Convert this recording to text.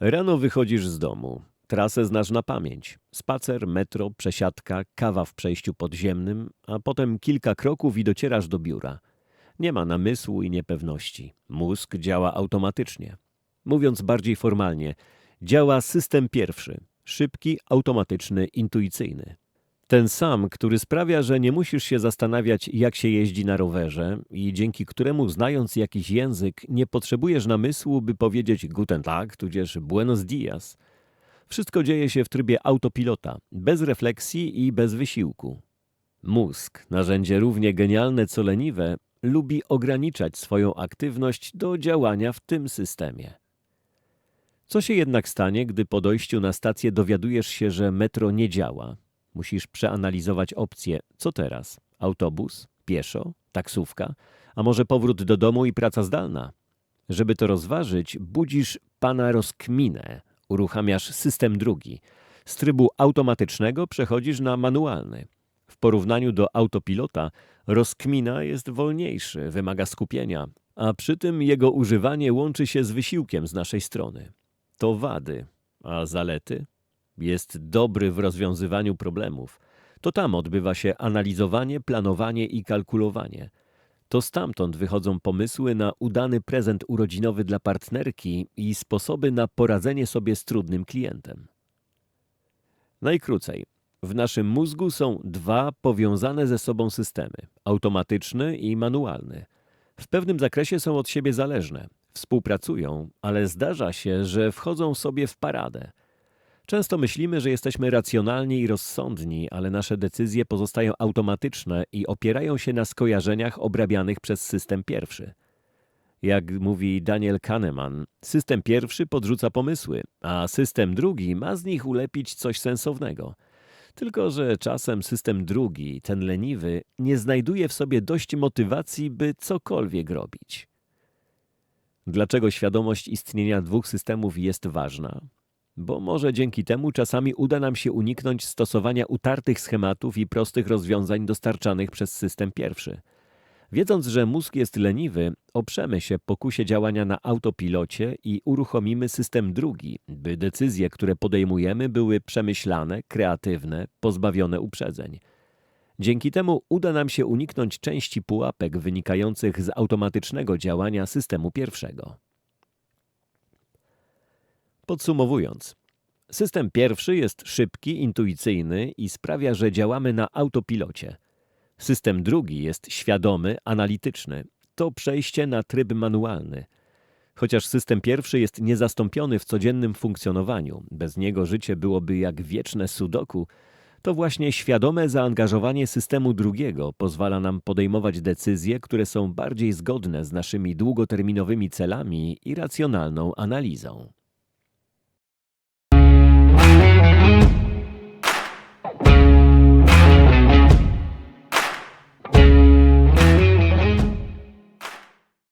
Rano wychodzisz z domu. Trasę znasz na pamięć. Spacer, metro, przesiadka, kawa w przejściu podziemnym, a potem kilka kroków i docierasz do biura. Nie ma namysłu i niepewności. Mózg działa automatycznie. Mówiąc bardziej formalnie, działa system pierwszy, szybki, automatyczny, intuicyjny. Ten sam, który sprawia, że nie musisz się zastanawiać, jak się jeździ na rowerze i dzięki któremu, znając jakiś język, nie potrzebujesz namysłu, by powiedzieć Guten Tag, tudzież Buenos Dias. Wszystko dzieje się w trybie autopilota, bez refleksji i bez wysiłku. Mózg, narzędzie równie genialne co leniwe, lubi ograniczać swoją aktywność do działania w tym systemie. Co się jednak stanie, gdy po dojściu na stację dowiadujesz się, że metro nie działa? Musisz przeanalizować opcje. Co teraz? Autobus? Pieszo? Taksówka? A może powrót do domu i praca zdalna? Żeby to rozważyć, budzisz pana rozkminę. Uruchamiasz system drugi. Z trybu automatycznego przechodzisz na manualny. W porównaniu do autopilota rozkmina jest wolniejszy, wymaga skupienia, a przy tym jego używanie łączy się z wysiłkiem z naszej strony. To wady, a zalety? Jest dobry w rozwiązywaniu problemów. To tam odbywa się analizowanie, planowanie i kalkulowanie. To stamtąd wychodzą pomysły na udany prezent urodzinowy dla partnerki i sposoby na poradzenie sobie z trudnym klientem. Najkrócej. W naszym mózgu są dwa powiązane ze sobą systemy automatyczny i manualny. W pewnym zakresie są od siebie zależne, współpracują, ale zdarza się, że wchodzą sobie w paradę. Często myślimy, że jesteśmy racjonalni i rozsądni, ale nasze decyzje pozostają automatyczne i opierają się na skojarzeniach obrabianych przez system pierwszy. Jak mówi Daniel Kahneman, system pierwszy podrzuca pomysły, a system drugi ma z nich ulepić coś sensownego. Tylko, że czasem system drugi, ten leniwy, nie znajduje w sobie dość motywacji, by cokolwiek robić. Dlaczego świadomość istnienia dwóch systemów jest ważna? Bo może dzięki temu czasami uda nam się uniknąć stosowania utartych schematów i prostych rozwiązań dostarczanych przez system pierwszy. Wiedząc, że mózg jest leniwy, oprzemy się pokusie działania na autopilocie i uruchomimy system drugi, by decyzje, które podejmujemy, były przemyślane, kreatywne, pozbawione uprzedzeń. Dzięki temu uda nam się uniknąć części pułapek wynikających z automatycznego działania systemu pierwszego. Podsumowując, system pierwszy jest szybki, intuicyjny i sprawia, że działamy na autopilocie. System drugi jest świadomy, analityczny. To przejście na tryb manualny. Chociaż system pierwszy jest niezastąpiony w codziennym funkcjonowaniu, bez niego życie byłoby jak wieczne sudoku, to właśnie świadome zaangażowanie systemu drugiego pozwala nam podejmować decyzje, które są bardziej zgodne z naszymi długoterminowymi celami i racjonalną analizą.